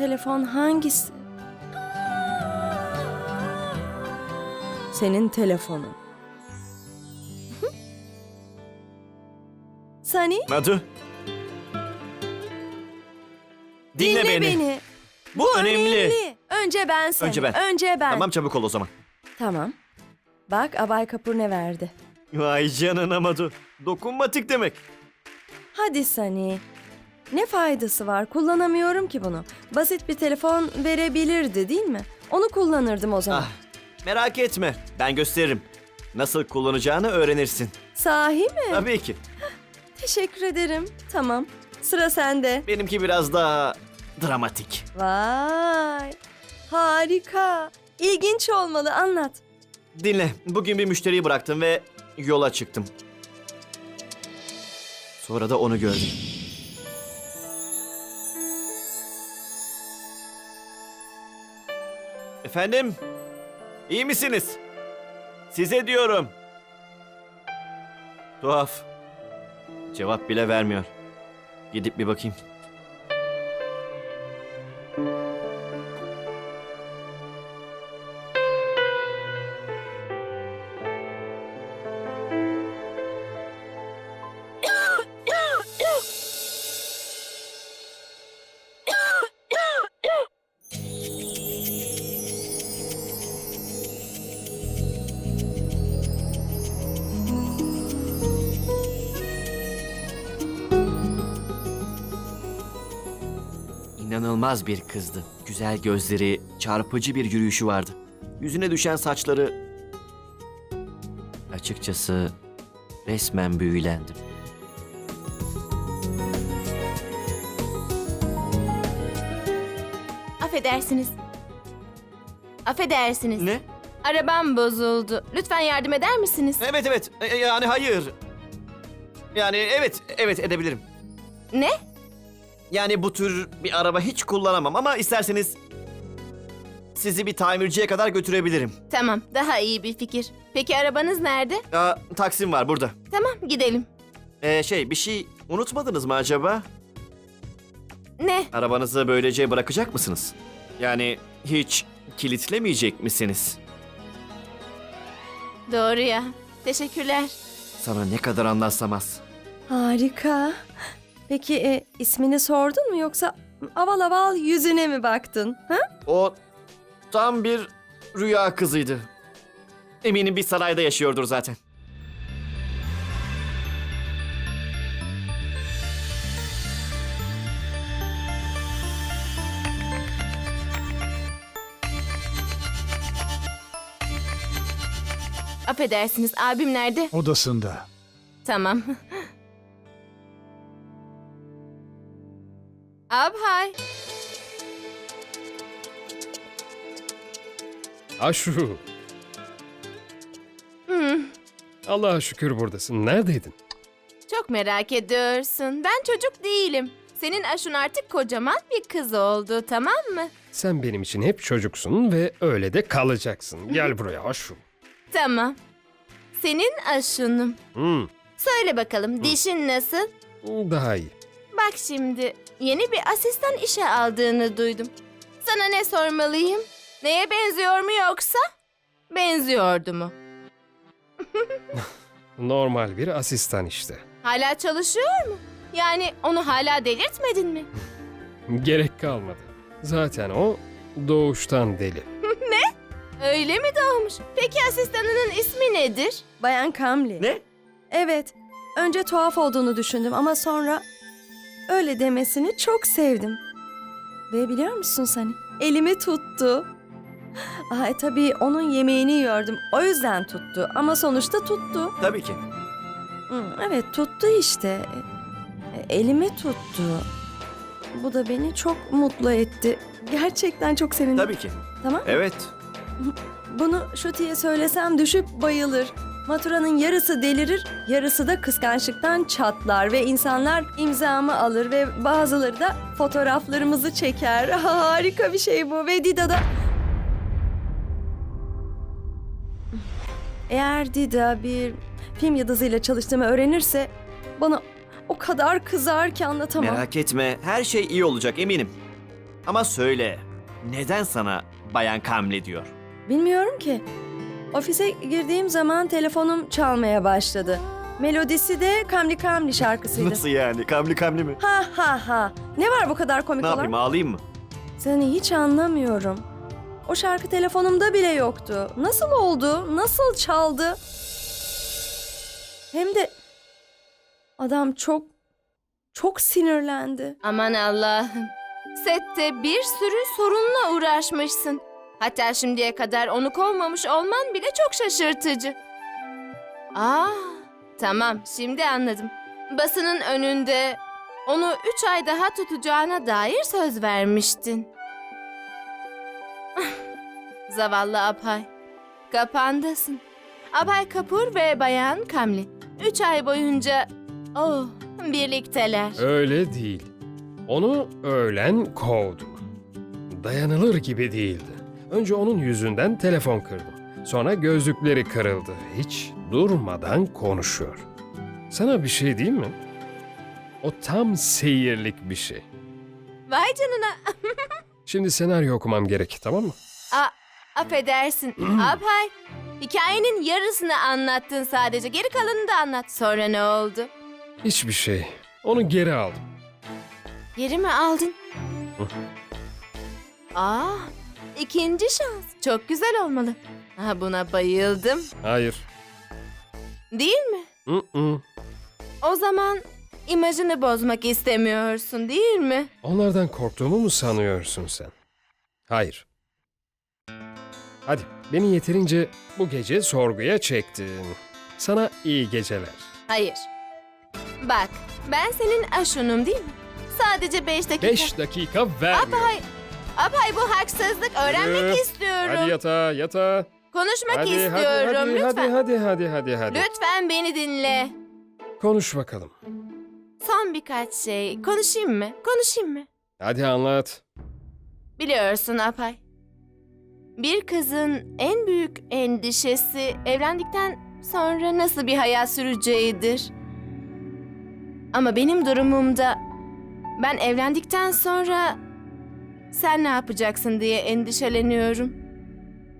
telefon hangisi? Senin telefonun. Sani, Madu. Dinle, beni. Bu önemli. Önce ben Sani. Önce ben. Önce ben. Tamam çabuk ol o zaman. Tamam. Bak Abay Kapur ne verdi. Vay canına Madu. Dokunmatik demek. Hadi Sani. Ne faydası var? Kullanamıyorum ki bunu. Basit bir telefon verebilirdi değil mi? Onu kullanırdım o zaman. Ah, merak etme. Ben gösteririm. Nasıl kullanacağını öğrenirsin. Sahi mi? Tabii ki. Teşekkür ederim. Tamam. Sıra sende. Benimki biraz daha dramatik. Vay. Harika. İlginç olmalı. Anlat. Dinle. Bugün bir müşteriyi bıraktım ve yola çıktım. Sonra da onu gördüm. Efendim? İyi misiniz? Size diyorum. Tuhaf. Cevap bile vermiyor. Gidip bir bakayım. İnanılmaz bir kızdı. Güzel gözleri, çarpıcı bir yürüyüşü vardı. Yüzüne düşen saçları... Açıkçası resmen büyülendim. Affedersiniz. Affedersiniz. Ne? Arabam bozuldu. Lütfen yardım eder misiniz? Evet evet. E, Yani hayır. Yani evet, evet edebilirim. Ne? Yani bu tür bir araba hiç kullanamam ama isterseniz sizi bir tamirciye kadar götürebilirim. Tamam, daha iyi bir fikir. Peki arabanız nerede? Aa, taksim var burada. Tamam, gidelim. Ee, şey bir şey unutmadınız mı acaba? Ne? Arabanızı böylece bırakacak mısınız? Yani hiç kilitlemeyecek misiniz? Doğru ya. Teşekkürler. Sana ne kadar anlatsam az. Harika. Peki e, ismini sordun mu yoksa aval aval yüzüne mi baktın? Ha? O tam bir rüya kızıydı. Eminim bir sarayda yaşıyordur zaten. Affedersiniz, abim nerede? Odasında. Tamam. Abhay. Aşru. Hmm, Allah'a şükür buradasın. Neredeydin? çok merak ediyorsun. Ben çocuk değilim. Senin aşun artık kocaman bir kız oldu, tamam mı? Sen benim için hep çocuksun ve öyle de kalacaksın. Gel buraya Aşru. Tamam. Senin aşunum. Hmm, Söyle bakalım dişin nasıl? daha iyi. Bak şimdi yeni bir asistan işe aldığını duydum. Sana ne sormalıyım? Neye benziyor mu yoksa? Benziyordu mu? Normal bir asistan işte. Hala çalışıyor mu? Yani onu hala delirtmedin mi? Gerek kalmadı. Zaten o doğuştan deli. Öyle mi doğmuş? Peki asistanının ismi nedir? Bayan Kamli. Ne? Evet. Önce tuhaf olduğunu düşündüm ama sonra öyle demesini çok sevdim. Ve biliyor musun sen? Elimi tuttu. Ay tabii onun yemeğini yiyordum. O yüzden tuttu ama sonuçta tuttu. Tabii ki. Hı, evet tuttu işte. E, Elimi tuttu. Bu da beni çok mutlu etti. Gerçekten çok sevindim. Tabii ki. Tamam. Evet. Bunu Şuti'ye söylesem düşüp bayılır. Maturanın yarısı delirir, yarısı da kıskançlıktan çatlar ve insanlar imzamı alır ve bazıları da fotoğraflarımızı çeker. Harika bir şey bu ve Dida da... Eğer Dida bir film yıldızıyla çalıştığımı öğrenirse bana o kadar kızar ki anlatamam. Merak etme. Her şey iyi olacak eminim. Ama söyle, neden sana Bayan Kamli diyor? Bilmiyorum ki. Ofise girdiğim zaman telefonum çalmaya başladı. Melodisi de Kamli Kamli şarkısıydı. Nasıl yani? Kamli Kamli mi? Ha ha ha. Ne var bu kadar komik Ne olan? yapayım ağlayayım mı? Seni hiç anlamıyorum. O şarkı telefonumda bile yoktu. Nasıl oldu? Nasıl çaldı? Hem de adam çok çok sinirlendi. Aman Allah'ım. Sette bir sürü sorunla uğraşmışsın. Hatta şimdiye kadar onu kovmamış olman bile çok şaşırtıcı. Aa, tamam şimdi anladım. Basının önünde onu üç ay daha tutacağına dair söz vermiştin. Ah, Zavallı Apay. Kapandasın. Apay Kapur ve Bayan Kamli. Üç ay boyunca... Oh, birlikteler. Öyle değil. Onu öğlen kovdum. Dayanılır gibi değildi. Önce onun yüzünden telefon kırdım. Sonra gözlükleri kırıldı. Hiç durmadan konuşuyor. Sana bir şey diyeyim mi? O tam seyirlik bir şey. Vay canına. Şimdi senaryo okumam gerek, tamam mı? A affedersin. Apay. Hikayenin yarısını anlattın sadece. Geri kalanını da anlat. Sonra ne oldu? Hiçbir şey. Onu geri aldım. Geri mi aldın? Aa, ikinci şans. Çok güzel olmalı. Ha, buna bayıldım. Hayır. Değil mi? Mm-mm. O zaman imajını bozmak istemiyorsun değil mi? Onlardan korktuğumu mu sanıyorsun sen? Hayır. Hadi beni yeterince bu gece sorguya çektin. Sana iyi geceler. Hayır. Bak, ben senin aşunum değil mi? Sadece beş dakika. Beş dakika vermiyorum. Apay, Apay bu haksızlık. Öğrenmek Yürü. istiyorum. Hadi yatağa yatağa. Konuşmak Hadi istiyorum hadi hadi, lütfen. hadi hadi hadi hadi hadi. Lütfen beni dinle. Konuş bakalım. Son birkaç şey. Konuşayım mı? Konuşayım mı? Hadi anlat. Biliyorsun Apay. Bir kızın en büyük endişesi evlendikten sonra nasıl bir hayat süreceğidir. Ama benim durumumda ben evlendikten sonra sen ne yapacaksın diye endişeleniyorum.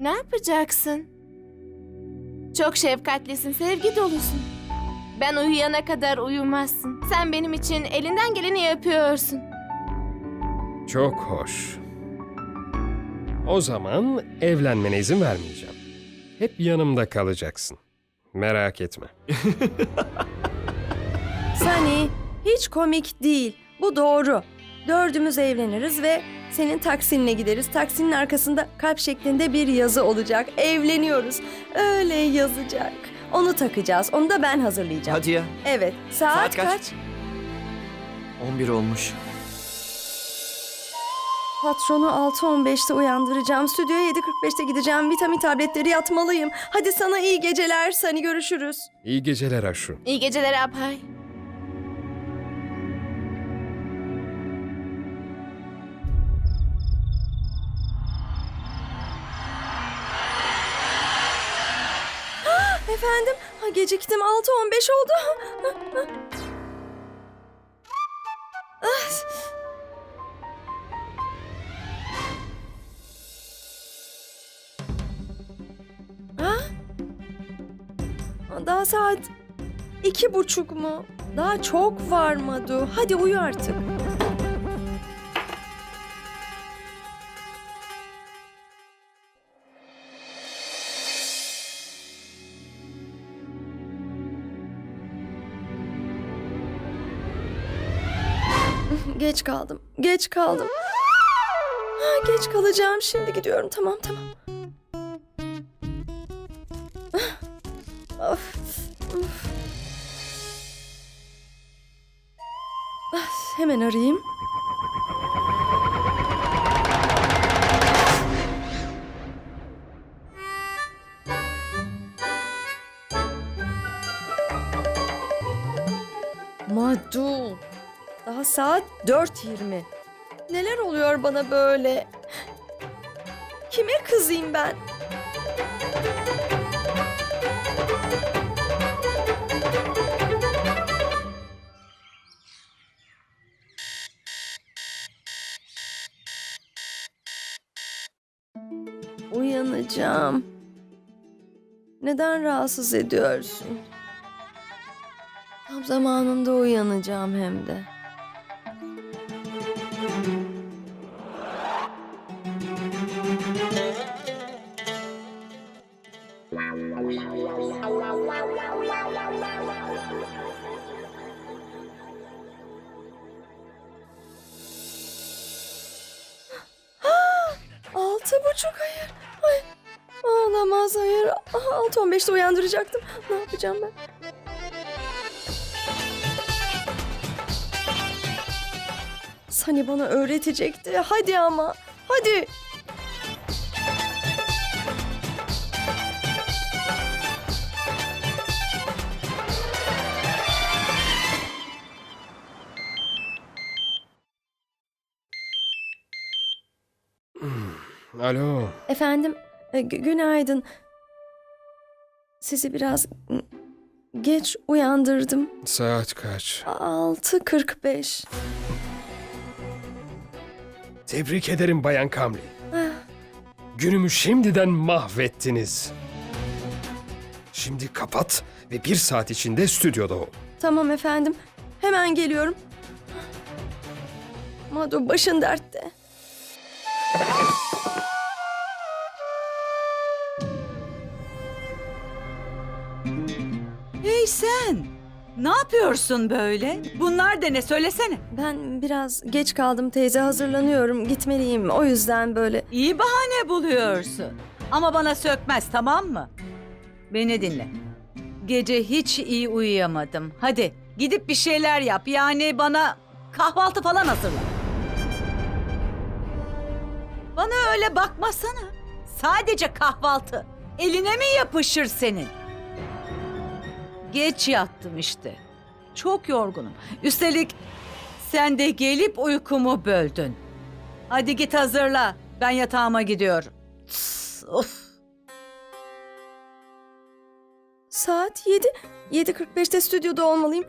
Ne yapacaksın? Çok şefkatlisin, sevgi dolusun. Ben uyuyana kadar uyumazsın. Sen benim için elinden geleni yapıyorsun. Çok hoş. O zaman evlenmene izin vermeyeceğim. Hep yanımda kalacaksın. Merak etme. Sani hiç komik değil. Bu doğru. Dördümüz evleniriz ve senin Taksim'le gideriz. Taksim'in arkasında kalp şeklinde bir yazı olacak. Evleniyoruz. Öyle yazacak. Onu takacağız. Onu da ben hazırlayacağım. Hadi ya. Evet. Saat, Saat kaç? kaç? 11 olmuş. Patronu 6.15'te uyandıracağım. Stüdyoya 7.45'te gideceğim. Vitamin tabletleri yatmalıyım. Hadi sana iyi geceler. Sani görüşürüz. İyi geceler Aşu. İyi geceler Apay. Efendim? Ha, geciktim. 6.15 oldu. Ah. Ha? Daha saat iki buçuk mu? Daha çok var Madu. Hadi uyu artık. Geç kaldım. Geç kaldım. Ha, geç kalacağım. Şimdi gidiyorum. Tamam tamam. Of. Hemen arayayım. 4.20. Neler oluyor bana böyle? Kime kızayım ben? Uyanacağım. Neden rahatsız ediyorsun? Tam zamanında uyanacağım hem de. Yapacağım ben? Sani bana öğretecekti. Hadi ama. Hadi. Alo. Efendim, e, gü- günaydın. Sizi biraz geç uyandırdım. Saat kaç? 6.45. Tebrik ederim Bayan Kamli. Ah, Günümü şimdiden mahvettiniz. Şimdi kapat ve bir saat içinde stüdyoda ol. Tamam efendim. Hemen geliyorum. Madu başın dertte. Hey sen! Ne yapıyorsun böyle? Bunlar da ne söylesene. Ben biraz geç kaldım teyze hazırlanıyorum. Gitmeliyim. O yüzden böyle. İyi bahane buluyorsun. Ama bana sökmez tamam mı? Beni dinle. Gece hiç iyi uyuyamadım. Hadi gidip bir şeyler yap. Yani bana kahvaltı falan hazırla. Bana öyle bakmasana. Sadece kahvaltı. Eline mi yapışır senin? Geç yattım işte. Çok yorgunum. Üstelik sen de gelip uykumu böldün. Hadi git hazırla. Ben yatağıma gidiyorum. Tıs, Of. Saat 7. 7.45'te stüdyoda olmalıyım.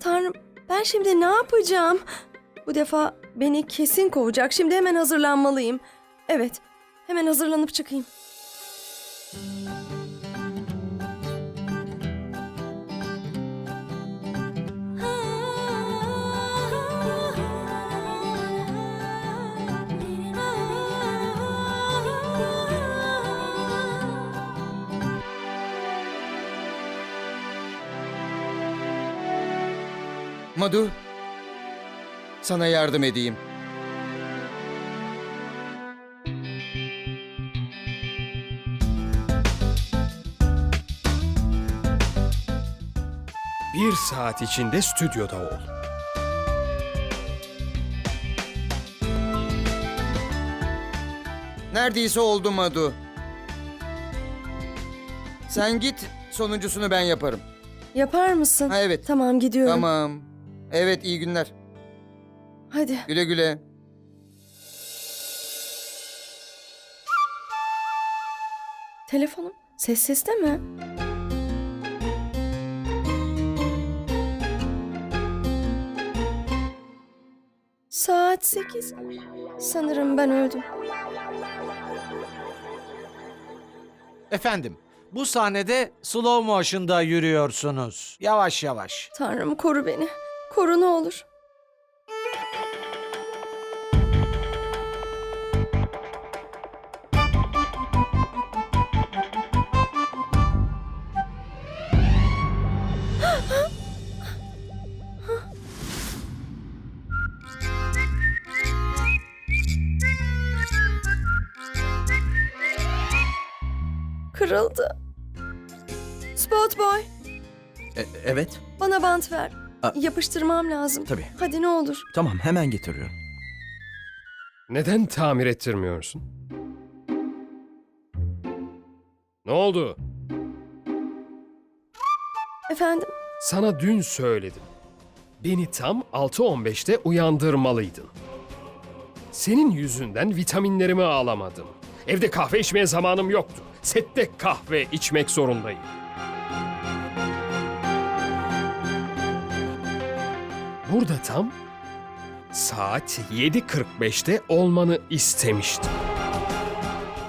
Tanrım ben şimdi ne yapacağım? Bu defa beni kesin kovacak. Şimdi hemen hazırlanmalıyım. Evet. Hemen hazırlanıp çıkayım. Madu, sana yardım edeyim. Bir saat içinde stüdyoda ol. Neredeyse oldu Madu. Sen git, sonuncusunu ben yaparım. Yapar mısın? Ha evet, Tamam gidiyorum. tamam. Evet, iyi günler. Hadi. Güle güle. Telefonum sessizde mi? Saat sekiz. Sanırım ben öldüm. Efendim, bu sahnede slow motion'da yürüyorsunuz. Yavaş yavaş. Tanrım koru beni. Koru ne olur. Kırıldı. Spot Boy, E- evet, bana bant ver. A- Yapıştırmam lazım. tabii. Hadi ne olur. Tamam, hemen getiriyorum. Neden tamir ettirmiyorsun? Ne oldu? Efendim, Sana dün söyledim. Beni tam 6.15'te uyandırmalıydın. Senin yüzünden vitaminlerimi alamadım. Evde kahve içmeye zamanım yoktu. Sette kahve içmek zorundayım. Burada tam saat 7.45'te olmanı istemiştim.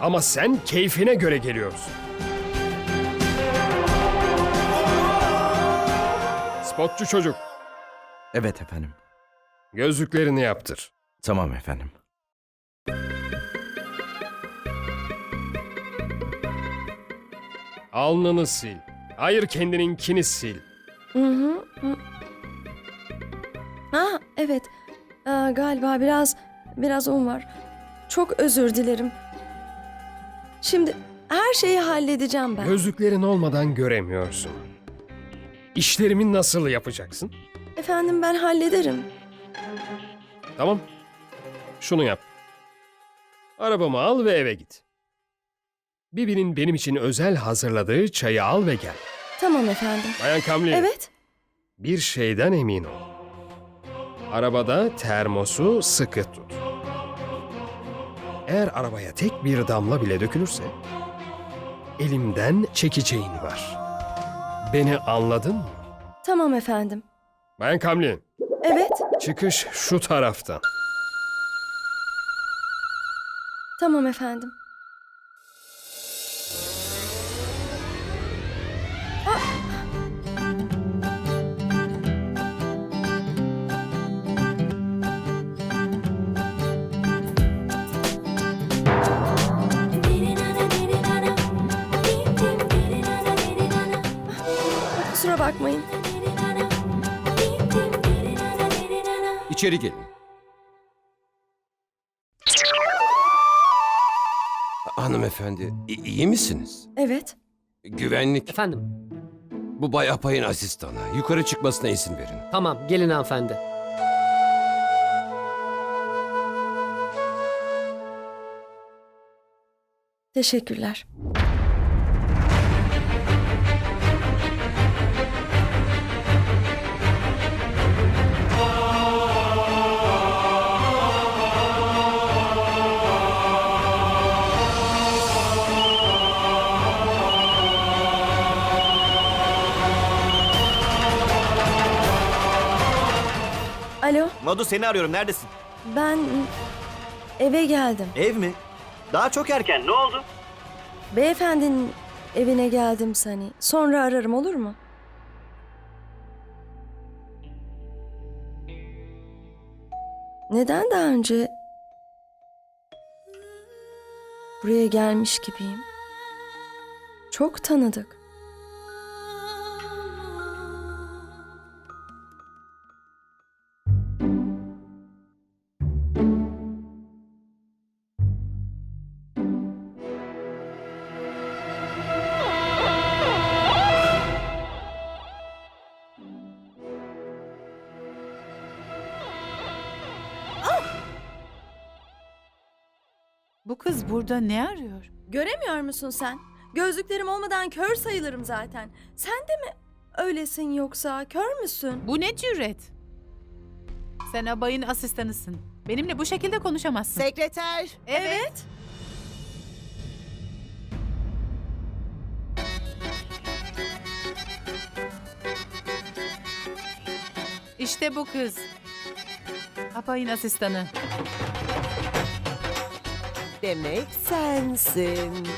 Ama sen keyfine göre geliyorsun. Spotçu çocuk, Evet efendim. gözlüklerini yaptır. Tamam efendim. Alnını sil. Hayır kendininkini sil. Hı hı. Hı. Ah evet. Aa, galiba biraz biraz un var. Çok özür dilerim. Şimdi her şeyi halledeceğim ben. Gözlüklerin olmadan göremiyorsun. İşlerimi nasıl yapacaksın? Efendim ben hallederim. Tamam. Şunu yap. Arabamı al ve eve git. Bibi'nin benim için özel hazırladığı çayı al ve gel. Tamam efendim. Bayan Kamli. Evet. Bir şeyden emin ol. Arabada termosu sıkı tut. Eğer arabaya tek bir damla bile dökülürse elimden çekeceğin var. Beni anladın mı? Tamam efendim. Bayan Kamli, Evet. çıkış şu taraftan. Tamam efendim. Bakmayın. İçeri gelin. Hanımefendi, i- iyi misiniz? Evet. Güvenlik. Efendim, Bu Bay Apay'ın asistanı. Yukarı çıkmasına izin verin. tamam gelin hanımefendi. Teşekkürler. Madu seni arıyorum neredesin? ben eve geldim. Ev mi? Daha çok erken ne oldu? Beyefendinin evine geldim Sani. Sonra ararım olur mu? Neden daha önce buraya gelmiş gibiyim? Çok tanıdık. Kız burada ne arıyor? Göremiyor musun sen? Gözlüklerim olmadan kör sayılırım zaten. Sen de mi öylesin yoksa kör müsün? Bu ne cüret? Sen abayın asistanısın. Benimle bu şekilde konuşamazsın. Sekreter. Evet. İşte bu kız. Abayın asistanı. Demek sensin.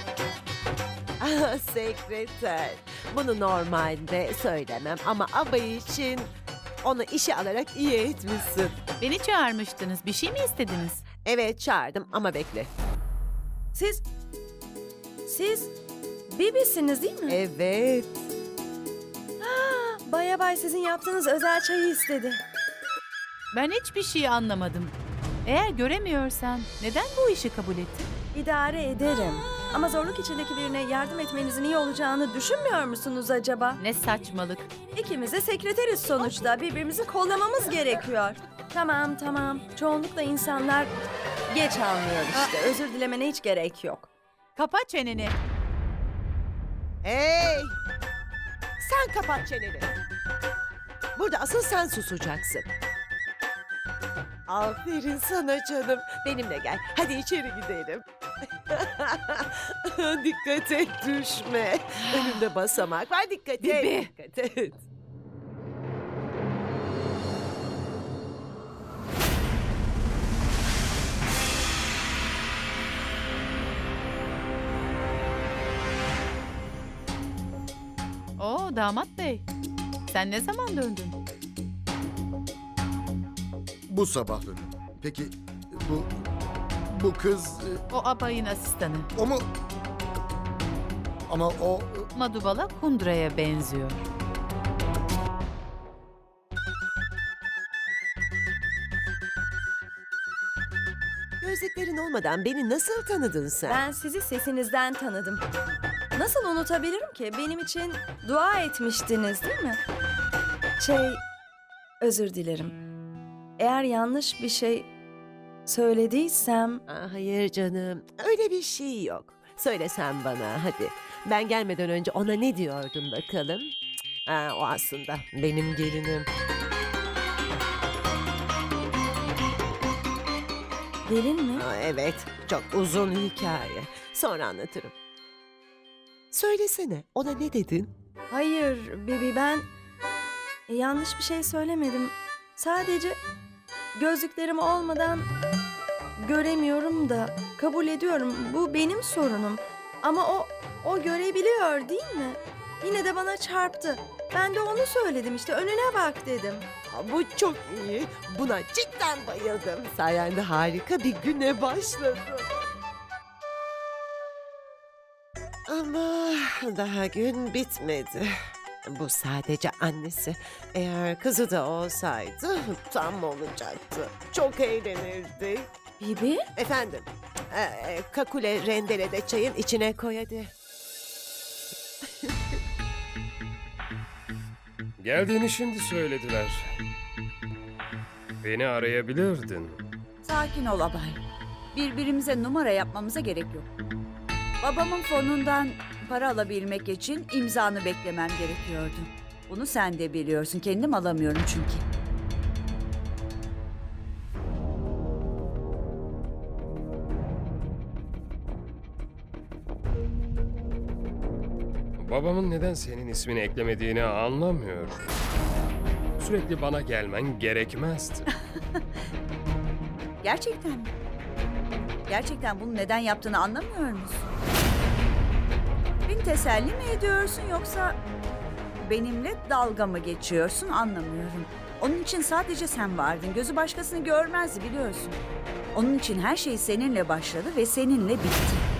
Ah, sekreter. Bunu normalde söylemem ama abay için onu işe alarak iyi etmişsin. Beni çağırmıştınız. Bir şey mi istediniz? Evet çağırdım ama bekle. Siz siz Bibisiniz değil mi? Evet. Baya bay sizin yaptığınız özel çayı istedi. Ben hiçbir şey anlamadım. Eğer göremiyorsan neden bu işi kabul ettin? İdare ederim. Ama zorluk içindeki birine yardım etmenizin iyi olacağını düşünmüyor musunuz acaba? Ne saçmalık. İkimiz de sekreteriz sonuçta. Birbirimizi kollamamız gerekiyor. Tamam tamam. Çoğunlukla insanlar geç anlıyor işte. Özür dilemene hiç gerek yok. Kapa çeneni. Hey! Sen kapat çeneni. Burada asıl sen susacaksın. Aferin sana canım. Benimle gel. Hadi içeri gidelim. dikkat et düşme. Önümde basamak var. Dikkat et. Bibi. Dikkat et. Oo damat bey. Sen ne zaman döndün? Bu sabah döndüm. Peki bu bu kız e, O abayın asistanı. o mu? Ama o Madubala Kundra'ya benziyor. Gözlüklerin olmadan beni nasıl tanıdın sen? Ben sizi sesinizden tanıdım. Nasıl unutabilirim ki? Benim için dua etmiştiniz değil mi? Şey, özür dilerim. Eğer yanlış bir şey söylediysem... Aa, hayır canım. Öyle bir şey yok. Söylesen bana hadi. Ben gelmeden önce ona ne diyordun bakalım? Aa, o aslında benim gelinim. Gelin mi? Aa, evet, çok uzun hikaye. Sonra anlatırım. Söylesene, ona ne dedin? Hayır Bibi ben yanlış bir şey söylemedim. Sadece gözlüklerim olmadan göremiyorum da kabul ediyorum. Bu benim sorunum. Ama o o görebiliyor değil mi? Yine de bana çarptı. Ben de onu söyledim işte önüne bak dedim. Aa, bu çok iyi. Buna cidden bayıldım. Sayende harika bir güne başladım. Ama daha gün bitmedi. Bu sadece annesi. Eğer kızı da olsaydı tam olacaktı. Çok eğlenirdik. Bibi? Efendim, e, e, kakule rendele de çayın içine koy hadi. Geldiğini şimdi söylediler. Beni arayabilirdin. Sakin ol abay. Birbirimize numara yapmamıza gerek yok. Babamın fonundan para alabilmek için imzanı beklemem gerekiyordu. Bunu sen de biliyorsun. Kendim alamıyorum çünkü. Babamın neden senin ismini eklemediğini anlamıyorum. Sürekli bana gelmen gerekmezdi. Gerçekten mi? Gerçekten bunu neden yaptığını anlamıyor musun? Beni teselli mi ediyorsun yoksa benimle dalga mı geçiyorsun anlamıyorum. Onun için sadece sen vardın. Gözü başkasını görmezdi biliyorsun. Onun için her şey seninle başladı ve seninle bitti.